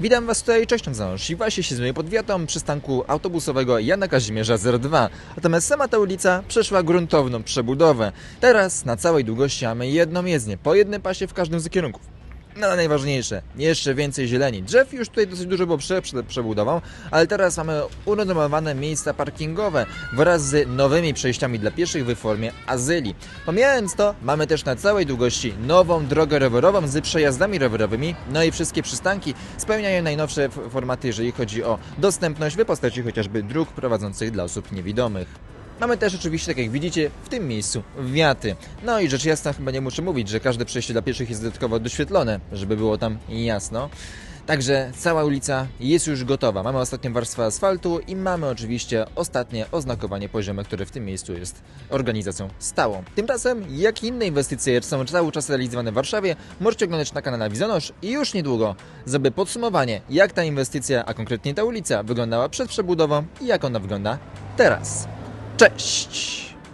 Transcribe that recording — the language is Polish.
Witam Was tutaj, cześć, nazywam się się zmyję pod wiatą przystanku autobusowego Jana Kazimierza 02. Natomiast sama ta ulica przeszła gruntowną przebudowę. Teraz na całej długości mamy jedną jezdnię, po jednym pasie w każdym z kierunków. No najważniejsze, jeszcze więcej zieleni. Drzew już tutaj dosyć dużo było prze, przebudową, ale teraz mamy urenomowane miejsca parkingowe wraz z nowymi przejściami dla pieszych w formie azyli. Pomijając to, mamy też na całej długości nową drogę rowerową z przejazdami rowerowymi, no i wszystkie przystanki spełniają najnowsze formaty, jeżeli chodzi o dostępność w postaci chociażby dróg prowadzących dla osób niewidomych. Mamy też oczywiście, tak jak widzicie, w tym miejscu wiaty. No i rzecz jasna, chyba nie muszę mówić, że każde przejście dla pieszych jest dodatkowo doświetlone, żeby było tam jasno. Także cała ulica jest już gotowa. Mamy ostatnią warstwę asfaltu i mamy oczywiście ostatnie oznakowanie poziome, które w tym miejscu jest organizacją stałą. Tymczasem, jak i inne inwestycje są cały czas realizowane w Warszawie, możecie oglądać na kanale Wizonosz i już niedługo zrobię podsumowanie, jak ta inwestycja, a konkretnie ta ulica, wyglądała przed przebudową i jak ona wygląda teraz. Cześć!